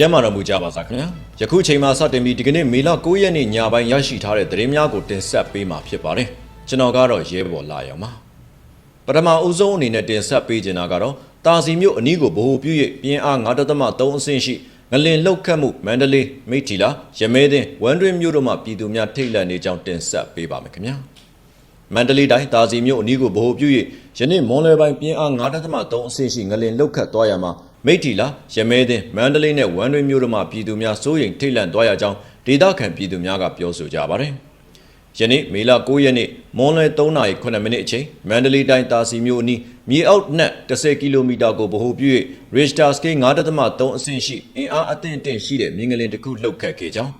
ကျမ်းမာတော်မူကြပါစားခင်ဗျာယခုချိန်မှာစတင်ပြီးဒီကနေ့မေလ9ရက်နေ့ညပိုင်းရရှိထားတဲ့သတင်းများကိုတင်ဆက်ပေးမှာဖြစ်ပါတယ်ကျွန်တော်ကတော့ရဲဘော်လာရောင်ပါပထမအဦးဆုံးအနေနဲ့တင်ဆက်ပေးချင်တာကတော့တာစီမြို့အနီးကိုဗဟိုပြု၍ပြင်းအား9.3အဆင့်ရှိငလင်လှုပ်ခတ်မှုမန္တလေးမိထီလာရမဲသင်းဝမ်တွင်းမြို့တို့မှပြည်သူများထိတ်လန့်နေကြောင်းတင်ဆက်ပေးပါမယ်ခင်ဗျာမန္တလေးတိုင်းတာစီမြို့အနီးကိုဗဟိုပြု၍ယနေ့မွန်လွယ်ပိုင်းပြင်းအား9.3အဆင့်ရှိငလင်လောက်ခတ်သွားရမှာ မိထီလာရမဲသင်းမန္တလေးနဲ့ဝမ်တွင်းမြို့တို့မှပြည်သူများစိုးရိမ်ထိတ်လန့်သွားရကြောင်းဒေသခံပြည်သူများကပြောဆိုကြပါတယ်။ယနေ့မေလ9ရက်နေ့မွန်လွယ်3:09မိနစ်အချိန်မန္တလေးတိုင်းတာစီမြို့အနီးမြေအောက်နက်10ကီလိုမီတာကိုဗဟိုပြု၍ Richter scale 9.3အဆင့်ရှိအင်အားအသင့်အတင့်ရှိတဲ့မြင်းငလင်တစ်ခုလှုပ်ခတ်ခဲ့ကြောင်း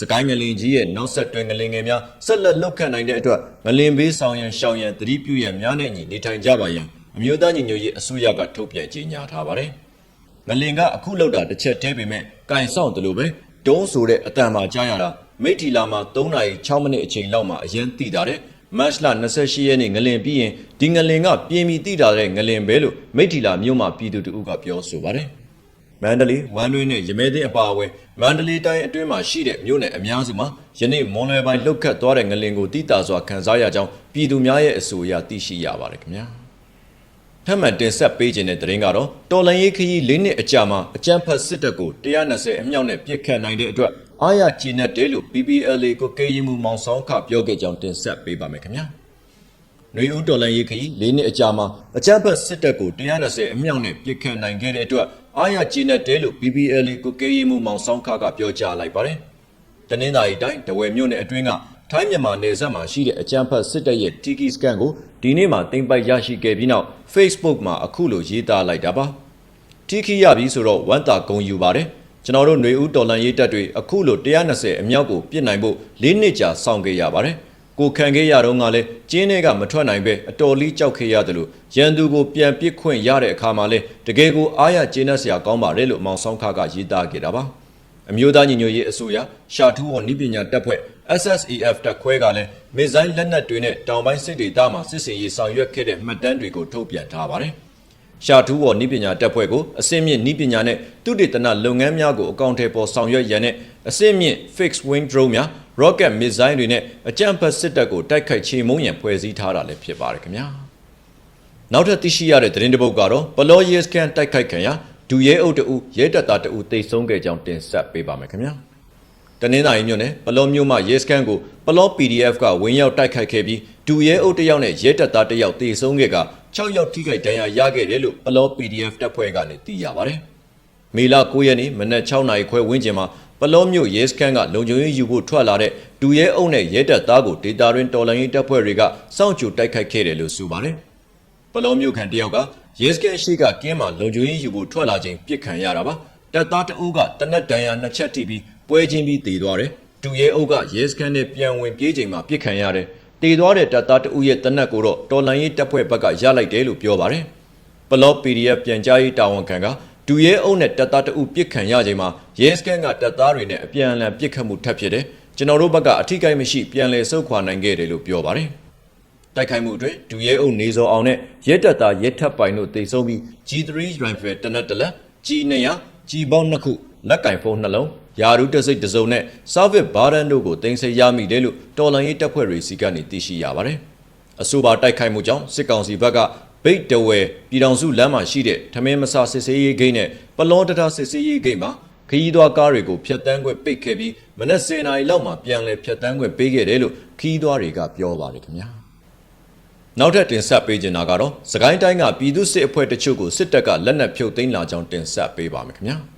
စကိုင်းငလင်ကြီးရဲ့နောက်ဆက်တွဲငလင်ငယ်များဆက်လက်လှုပ်ခတ်နိုင်တဲ့အတွက်ငလင်ဘေးဆောင်ရန်ရှောင်ရန်သတိပြုရန်များနဲ့ညီနေထိုင်ကြပါရန်အမျိုးသားညီညွတ်ရေးအစိုးရကထုတ်ပြန်ကြေညာထားပါတယ်။ ငလင်ကအခုလှုပ်တာတစ်ချက်တည်းပေမဲ့ကင်ဆောင်တယ်လို့ပဲတုံးဆိုတဲ့အတန်မှာကြားရတာမိထီလာမှာ3နာရီ6မိနစ်အချိန်လောက်မှအရင်သိတာတဲ့မတ်လ28ရက်နေ့ငလင်ပြီးရင်ဒီငလင်ကပြင်းပြီးသိတာတဲ့ငလင်ပဲလို့မိထီလာမြို့မှာပြည်သူတို့ကပြောဆိုပါတယ်။မန္တလေးဝမ်းတွင်းနဲ့ရမဲသိန်းအပါအဝင်မန္တလေးတိုင်းအတွင်းမှာရှိတဲ့မြို့နယ်အများစုမှာယနေ့မွန်လွယ်ပိုင်းလှုပ်ခတ်သွားတဲ့ငလင်ကိုတိတာစွာခန်းစားရကြောင်းပြည်သူများရဲ့အဆိုအရသိရှိရပါတယ်ခင်ဗျာ ထပ်မံတင်ဆက်ပေးခြင်းတဲ့သတင်းကတော့တော်လန်ရေးခရီး၄နှစ်အကြာမှာအကြမ်းဖက်စစ်တပ်ကို120အမြောက်နဲ့ပြစ်ခတ်နိုင်တဲ့အတွက်အားရကျဉ်တ်တယ်လို့ PPLA ကိုကေရီမူမောင်ဆောင်ခပြောခဲ့ကြောင်းတင်ဆက်ပေးပါမယ်ခင်ဗျာနွေဦးတော်လန်ရေးခရီး၄နှစ်အကြာမှာအကြမ်းဖက်စစ်တပ်ကို120အမြောက်နဲ့ပြစ်ခတ်နိုင်ခဲ့တဲ့အတွက်အားရကျေနပ်တယ်လို့ BBL ကိုကေးရီမှုမောင်ဆောင်ခကပြောကြားလိုက်ပါတယ်။တနင်္သာရီတိုင်းတဝယ်မြို့နယ်အတွင်းက ထိုင်းမြန်မာနယ်စပ်မှာရှိတဲ့အကြမ်းဖက်စစ်တပ်ရဲ့ Tiki Scan ကိုဒီနေ့မှတင်ပိုက်ရရှိခဲ့ပြီးနောက် Facebook မှာအခုလိုရေးသားလိုက်တာပါ။ Tiki ရပြီဆိုတော့ဝမ်းသာဂုံယူပါတယ်။ကျွန်တော်တို့ຫນွေဦးတော်လန်ရေးတပ်တွေအခုလို120အမြောက်ကိုပြစ်နိုင်ဖို့၄နှစ်ကြာစောင့်ခဲ့ရပါတယ်။ကိုခံခဲ့ရတော့ကလည်းကျင်းတွေကမထွက်နိုင်ပဲအတော်လေးကြောက်ခဲ့ရတယ်လို့ရန်သူကိုပြန်ပစ်ခွင့်ရတဲ့အခါမှာလဲတကယ်ကိုအားရကျေနပ်စရာကောင်းပါတယ်လို့မောင်ဆောင်ခကရေးသားခဲ့တာပါအမျိုးသားညီညွတ်ရေးအစိုးရရှာထူးဝနိပညာတပ်ဖွဲ့ SSAF တပ်ခွဲကလည်းမစ်ဇိုင်းလက်နက်တွေနဲ့တောင်ပိုင်းစစ်ဒေသမှာစစ်စင်ရေးဆောင်ရွက်ခဲ့တဲ့မှတ်တမ်းတွေကိုထုတ်ပြန်ထားပါတယ်ရှာထူးဝနိပညာတပ်ဖွဲ့ကိုအစင်းမြင့်နိပညာနဲ့သူတေသနလုပ်ငန်းများကိုအကောင့်ထဲပေါ်ဆောင်ရွက်ရန်နဲ့အစင်းမြင့် fixed wing drone များ rocket missile တွေနဲ့အကြမ်းဖက်စစ်တပ်ကိုတိုက်ခိုက်ချေမှုန်းရန်ဖွဲ့စည်းထားတာလည်းဖြစ်ပါတယ်ခင်ဗျာနောက်ထပ်သိရှိရတဲ့သတင်းတစ်ပုဒ်ကတော့ပလောရဲစကန်တိုက်ခိုက်ခံရဒူရဲအုပ်တအူရဲတပ်သားတအူတိတ်ဆုံးခဲ့ကြောင်းတင်ဆက်ပေးပါမယ်ခင်ဗျာ တနင်္သာရီမြို့နယ်ပလောမြို့မှရဲစကန်ကိုပလော PDF ကဝင်ရောက်တိုက်ခိုက်ခဲ့ပြီးဒူရဲအုပ်တစ်ယောက်နဲ့ရဲတပ်သားတစ်ယောက်တိတ်ဆုံးခဲ့က6ယောက်ထိခိုက်ဒဏ်ရာရခဲ့တယ်လို့ပလော PDF တပ်ဖွဲ့ကနေသိရပါတယ်မေလ9ရက်နေ့မနက်6နာရီခွဲဝန်းကျင်မှာပလောမြို့ရဲစခန်းကလုံခြုံရေးယူဖို့ထွက်လာတဲ့ဒူရဲအုပ်နဲ့ရဲတပ်သားကိုဒေတာရင်းတော်လိုင်းရေးတပ်ဖွဲ့တွေကစောင့်ကြိုတိုက်ခိုက်ခဲ့တယ်လို့ဆိုပါတယ်။ပလောမြို့ခံတယောက်ကရဲစခန်းရှိကကင်းမှာလုံခြုံရေးယူဖို့ထွက်လာချိန်ပြစ်ခံရတာပါ။တပ်သားတအုပ်ကတနက်တန်ရာနှစ်ချက်ထိပြီး ပွဲချင်းပြီးတည်သွားတယ်။ဒူရဲအုပ်ကရဲစခန်းနဲ့ပြန်ဝင်ပြေးချိန်မှာပြစ်ခံရတယ်။တည်သွားတဲ့တပ်သားတအုပ်ရဲ့တနက်ကိုတော့တော်လိုင်းရေးတပ်ဖွဲ့ဘက်ကရလိုက်တယ်လို့ပြောပါတယ်။ပလော PDF ပြန်ကြားရေးတာဝန်ခံကဒူရဲအုပ်နဲ့တပ်သားတအုပ်ပြစ်ခံရချိန်မှာရဲစကန်ကတပ်သားတွေနဲ့အပြန်အလှန်ပြစ်ခတ်မှုထပ်ဖြစ်တယ်ကျွန်တော်တို့ဘက်ကအထိကိမရှိပြန်လည်ဆုတ်ခွာနိုင်ခဲ့တယ်လို့ပြောပါတယ်တိုက်ခိုက်မှုအတွင်းဒူရဲအုပ်နေစောအောင်နဲ့ရဲတပ်သားရဲထပ်ပိုင်တို့တိတ်ဆုံးပြီး G3 rifle တနက်တလက် G200 G ပေါင်းနှစ်ခုလက်ကင်ဖုန်းနှလုံး ယာရုတစိတ်တစုံနဲ့ service burden တို့ကိုတင်ဆက်ရမိတယ်လို့တော်လန်ရေးတပ်ဖွဲ့တွေစီကနေသိရှိရပါတယ်အဆိုပါတိုက်ခိုက်မှုကြောင့်စစ်ကောင်စီဘက်ကဗိတ်တဝဲပြည်တော်စုလမ်းမှာရှိတဲ့ထမင်းမဆစစ်စေးရေးဂိတ်နဲ့ပလောတတာစစ်စေးရေးဂိတ်မှာခရီးသွားကားတွေကိုဖျက်တမ်းခွင့်ပိတ်ခဲ့ပြီးမနက်10:00နာရီလောက်မှာပြန်လည်ဖျက်တမ်းခွင့်ပေးခဲ့တယ်လို့ခရီးသွားတွေကပြောပါတယ်ခင်ဗျာနောက်ထပ်တင်ဆက်ပေးချင်တာကတော့စကိုင်းတိုင်းကပြည်သူစစ်အဖွဲ့တချို့ကိုစစ်တပ်ကလက်နက်ဖြုတ်သိမ်းလာကြောင်းတင်ဆက်ပေးပါမယ်ခင်ဗျာစ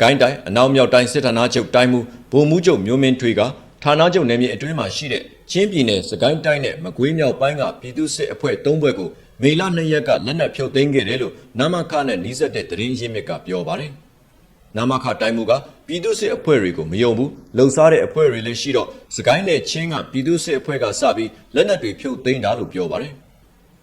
ကိုင်းတိုင်းအနောက်မြောက်တိုင်းစစ်ဌာနချုပ်တိုင်းမူဗိုလ်မှူးချုပ်မျိုးမင်းထွေးကဌာနချုပ်နယ်မြေအတွင်းမှာရှိတဲ့ချင်းပြည်နယ်စကိုင်းတိုင်းနဲ့မကွေးမြောက်ပိုင်းကပြည်သူစစ်အဖွဲ့၃ဘွဲ့ကိုမေလ၂ရက်ကလက်နက်ဖြုတ်သိမ်းခဲ့တယ်လို့နမခနဲ့နှီးဆက်တဲ့သတင်းရင်းမြစ်ကပြောပါတယ်။နမခတိုင်းမူကပြည်သူစစ်အဖွဲ့တွေကိုမယုံဘူးလှုပ်ရှားတဲ့အဖွဲ့တွေလည်းရှိတော့စကိုင်းနယ်ချင်းကပြည်သူစစ်အဖွဲ့ကစပြီးလက်နက်တွေဖြုတ်သိမ်းတာလို့ပြောပါတယ်။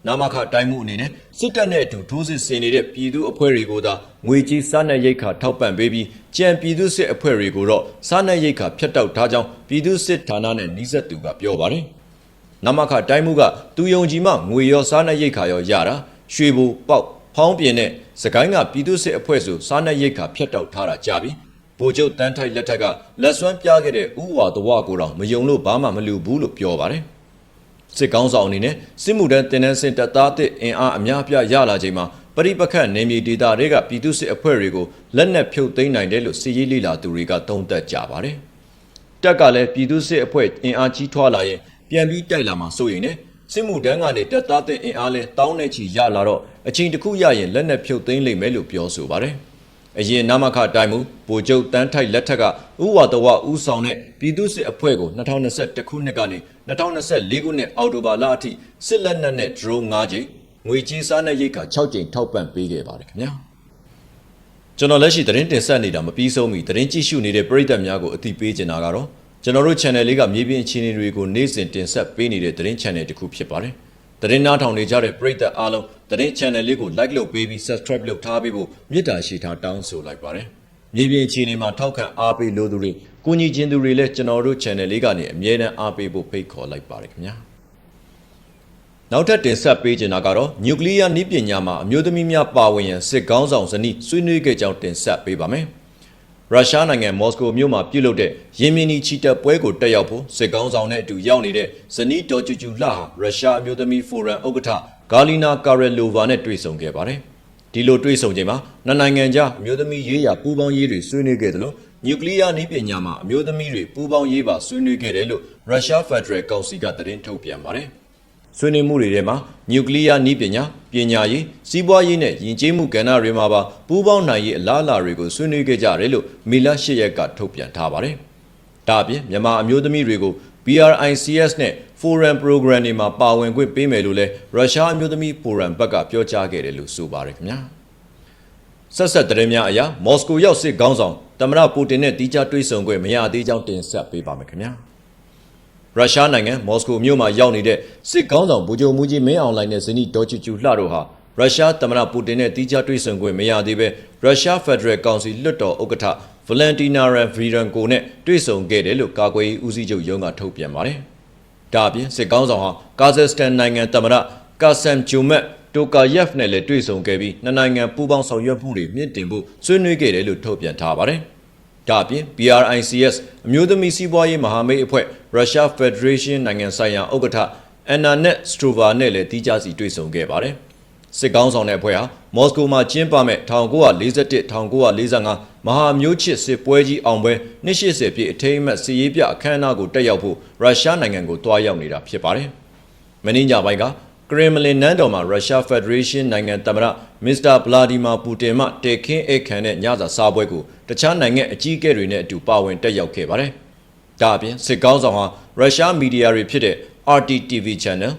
နမခတိုင်းမှုအနေနဲ့စစ်တပ်နဲ့အတူထိုးစစ်ဆင်နေတဲ့ပြည်သူအဖွဲ့တွေကိုသာငွေကြီးစားနပ်ရိက္ခာထောက်ပံ့ပေးပြီးကြံပြည်သူစစ်အဖွဲ့တွေကိုတော့စားနပ်ရိက္ခာဖျက်တောက်ထားကြောင်းပြည်သူစစ်ဌာနနဲ့နှီးဆက်သူကပြောပါတယ်။နမခတိုင်းမှုကသူယုံကြည်မှငွေရောစားနပ်ရိက္ခာရောရတာရွှေဘူပေါက်ဖောင်းပြင်းနဲ့စကိုင်းကပြည်သူစစ်အဖွဲ့စုစားနပ်ရိတ်ခါဖျက်တောက်ထားတာကြပြီဗိုလ်ချုပ်တန်းထိုက်လက်ထက်ကလက်စွမ်းပြခဲ့တဲ့ဥဝါတဝကိုတော့မယုံလို့ဘာမှမလူဘူးလို့ပြောပါတယ် စစ်ကောင်းဆောင်အနေနဲ့စစ်မှုထမ်းတင်နန်းစင်တပ်သားတစ်အင်အားအများအပြားရလာချိန်မှာပရိပခတ်နေမြေဒေသတွေကပြည်သူစစ်အဖွဲ့တွေကိုလက်နက်ဖြုတ်သိမ်းနိုင်တယ်လို့စီရေးလိလာသူတွေကသုံးသပ်ကြပါတယ်တက်ကလည်းပြည်သူစစ်အဖွဲ့အင်အားကြီးထွားလာရင်ပြန်ပြီးတိုက်လာမှာစိုးရင်ねစစ်မှုတန်းကနေတပ်သားတဲ့အင်အားလဲတောင်းနဲ့ချီရလာတော့အချိန်တစ်ခုရရင်လက်နက်ဖြုတ်သိမ်းလိမ့်မယ်လို့ပြောဆိုပါတယ်။ အရင်နမခတိုင်မှုဗိုလ်ချုပ်တန်းထိုက်လက်ထက်ကဥဝါတဝဥဆောင်တဲ့ပြည်သူစစ်အဖွဲ့ကို2021ခုနှစ်ကနေ2024ခုနှစ်အောက်တိုဘာလအထိစစ်လက်နက်နဲ့ drone 5ကြိမ်ငွေကြေးစားနဲ့ရိတ်ခါ6ကြိမ်ထောက်ပံ့ပေးခဲ့ပါတယ်ခင်ဗျာ။ကျွန်တော်လက်ရှိသတင်းတင်ဆက်နေတာမပြီးဆုံးမီသတင်းကြည့်ရှုနေတဲ့ပရိသတ်များကိုအသိပေးချင်တာကတော့ကျွန်တော်တို့ channel လေးကမြေပြင်အခြေအနေတွေကိုနေ့စဉ်တင်ဆက်ပေးနေတဲ့သတင်း channel တစ်ခုဖြစ်ပါတယ်။သတင်းနားထောင်နေကြတဲ့ပရိသတ်အားလုံး သတင်း channel လေးကို like လုပ်ပေးပြီး subscribe လုပ်ထားပေးဖို့မေတ္တာရှိထားတောင်းဆိုလိုက်ပါတယ်။မြေပြင်အခြေအနေမှာထောက်ခံအားပေးလို့သူတွေကိုညီချင်းသူတွေလည်းကျွန်တော်တို့ channel လေးကနေအမြဲတမ်းအားပေးဖို့ဖိတ်ခေါ်လိုက်ပါတယ်ခင်ဗျာ။နောက်ထပ်တင်ဆက်ပေးချင်တာကတော့နျူကလ িয়ার နည်းပညာမှာအမျိုးသမီးများပါဝင်ရန်စစ်ကောင်းဆောင်ဇနီးဆွေးနွေးခဲ့ကြောင်းတင်ဆက်ပေးပါမယ်။ရုရှားနိုင်ငံမော်စကိုမြို့မှာပြုလုပ်တဲ့ယင်မီနီချီတက်ပွဲကိုတက်ရောက်ဖို့စစ်ကောင်းဆောင်နဲ့အတူရောက်နေတဲ့ဇနီးတော်ကျူကျူလှဟာရုရှားအမျိုးသမီးဖိုရမ်ဥက္ကဋ္ဌ ဂါလီနာကာရလိုဗာနဲ့တွေ့ဆုံခဲ့ပါတယ်။ဒီလိုတွေ့ဆုံချိန်မှာနှစ်နိုင်ငံကြားအမျိုးသမီးရေးရာပူးပေါင်းရေးတွေဆွေးနွေးခဲ့တယ်လို့နျူကလ িয়ার နည်းပညာမှာအမျိုးသမီးတွေပူးပေါင်းရေးပါဆွေးနွေးခဲ့တယ်လို့ရုရှားဖက်ဒရယ်ကောင်စီကသတင်းထုတ်ပြန်ပါတယ်။ ဆွေးနွေးမှုတွေထဲမှာနျူကလ িয়ার နည်းပညာပညာရေးစီးပွားရေးနဲ့ယဉ်ကျေးမှုကဏ္ဍတွေမှာပါပူးပေါင်းနိုင်ရေးအလားအလာတွေကိုဆွေးနွေးခဲ့ကြတယ်လို့မီလာ၈ရက်ကထုတ်ပြန်ထားပါတယ်။ဒါအပြင်မြန်မာအမျိုးသမီးတွေကို BRICS နဲ့ Forum Program တွေမှာပါဝင်ခွင့်ပေးမယ်လို့လည်းရုရှားအမျိုးသမီး Forum ဘက်ကပြောကြားခဲ့တယ်လို့ဆိုပါတယ်ခင်ဗျာ။ဆက်ဆက်သတင်းများအရမော်စကိုရောက်စစ်ခေါင်းဆောင်တမရပူတင်နဲ့တီးခြားတွေ့ဆုံခွင့်မရသေးကြောင်းတင်ဆက်ပေးပါမယ်ခင်ဗျာ။ရုရှားနိုင်ငံမော်စကိုမြို့မှာရောက်နေတဲ့စစ်ကောင်းဆောင်ဗိုလ်ချုပ်မူကြီးမင်းအောင်လှိုင်နဲ့ဇနီးဒေါ်ချူချူလှတို့ဟာ ရုရှားသမ္မတပူတင်နဲ့တီးခြားတွေ့ဆုံခွင့်မရသေးပဲရုရှားဖက်ဒရယ်ကောင်စီလွှတ်တော်ဥက္ကဋ္ဌဗလန်တီနာရန်ဗီရန်ကိုနဲ့တွေ့ဆုံခဲ့တယ်လို့ကာကွယ်ရေးဦးစီးချုပ်ရုံးကထုတ်ပြန်ပါတယ်။ဒါအပြင်စစ်ကောင်းဆောင်ဟာကာဇက်စတန်နိုင်ငံသမ္မတကာဆမ်ဂျူမတ်တိုကာယက်ဖ်နဲ့လည်းတွေ့ဆုံခဲ့ပြီးနှစ်နိုင်ငံပူးပေါင်းဆောင်ရွက်မှုတွေမြင့်တင်ဖို့ဆွေးနွေးခဲ့တယ်လို့ထုတ်ပြန်ထားပါတယ်။ဒါအပြင် BRICS အမျိုးသမီးစီးပွားရေးမဟာမိတ်အဖွဲ့ Russia Federation နိုင်ငံဆိုင်ရာဥက္ကဋ္ဌ Anna Net Strova နဲ့လည်းတီးခြားစီတွေ့ဆုံခဲ့ပါတယ်။ စစ်ကောင်းဆောင်တဲ့အဖွဲ့ဟာမော်စကိုမှာကျင်းပမဲ့1941-1945မဟာမျိုးချစ်စစ်ပွဲကြီးအောင်ပွဲ280ပြည့်အထိမ်းအမှတ်စီရေးပြအခမ်းအနားကိုတက်ရောက်ဖို့ရုရှားနိုင်ငံကိုတွားရောက်နေတာဖြစ်ပါတယ်။မင်းညပိုင်းကကရင်မလင်နန်းတော်မှာရုရှားဖက်ဒရေးရှင်းနိုင်ငံသမ္မတမစ္စတာဗလာဒီမာပူတင်မှတေခင်းအိတ်ခံတဲ့ညစာစားပွဲကိုတခြားနိုင်ငံအကြီးအကဲတွေနဲ့အတူပါဝင်တက်ရောက်ခဲ့ပါတယ်။ဒါအပြင်စစ်ကောင်းဆောင်ဟာရုရှားမီဒီယာတွေဖြစ်တဲ့ RTTV Channel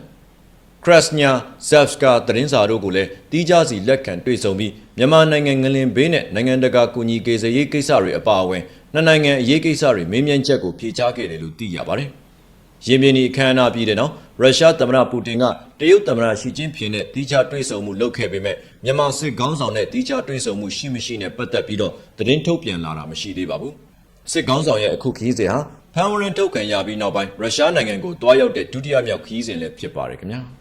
Krasnya Zavska သတင်းစာတို့ကိုလည်းတီးခြားစီလက်ခံတွေ့ဆုံပြီးမြန်မာနိုင်ငံငလင်ဘေးနဲ့နိုင်ငံတကာကူညီကေစရေးကိစ္စတွေအပါအဝင်နှစ်နိုင်ငံအရေးကိစ္စတွေမေးမြန်းချက်ကိုဖြေကြားခဲ့တယ်လို့သိရပါတယ်။ရင်ပြင်းဒီအခမ်းအနားပြီးတဲ့နောက်ရုရှားသမ္မတပူတင်ကတရုတ်သမ္မတရှီကျင်းဖျင်နဲ့တီးခြားတွေ့ဆုံမှုလုပ်ခဲ့ပေမဲ့မြန်မာစစ်ကောင်းဆောင်နဲ့တီးခြားတွေ့ဆုံမှုရှိမရှိနဲ့ပတ်သက်ပြီးတော့သတင်းထုတ်ပြန်လာတာမရှိသေးပါဘူး။စစ်ကောင်းဆောင်ရဲ့အခုခရီးစဉ်ဟာဖန်ဝရန်ထုတ်ခံရပြီးနောက်ပိုင်းရုရှားနိုင်ငံကိုတွားရောက်တဲ့ဒုတိယမြောက်ခရီးစဉ်လည်းဖြစ်ပါတယ်ခင်ဗျာ။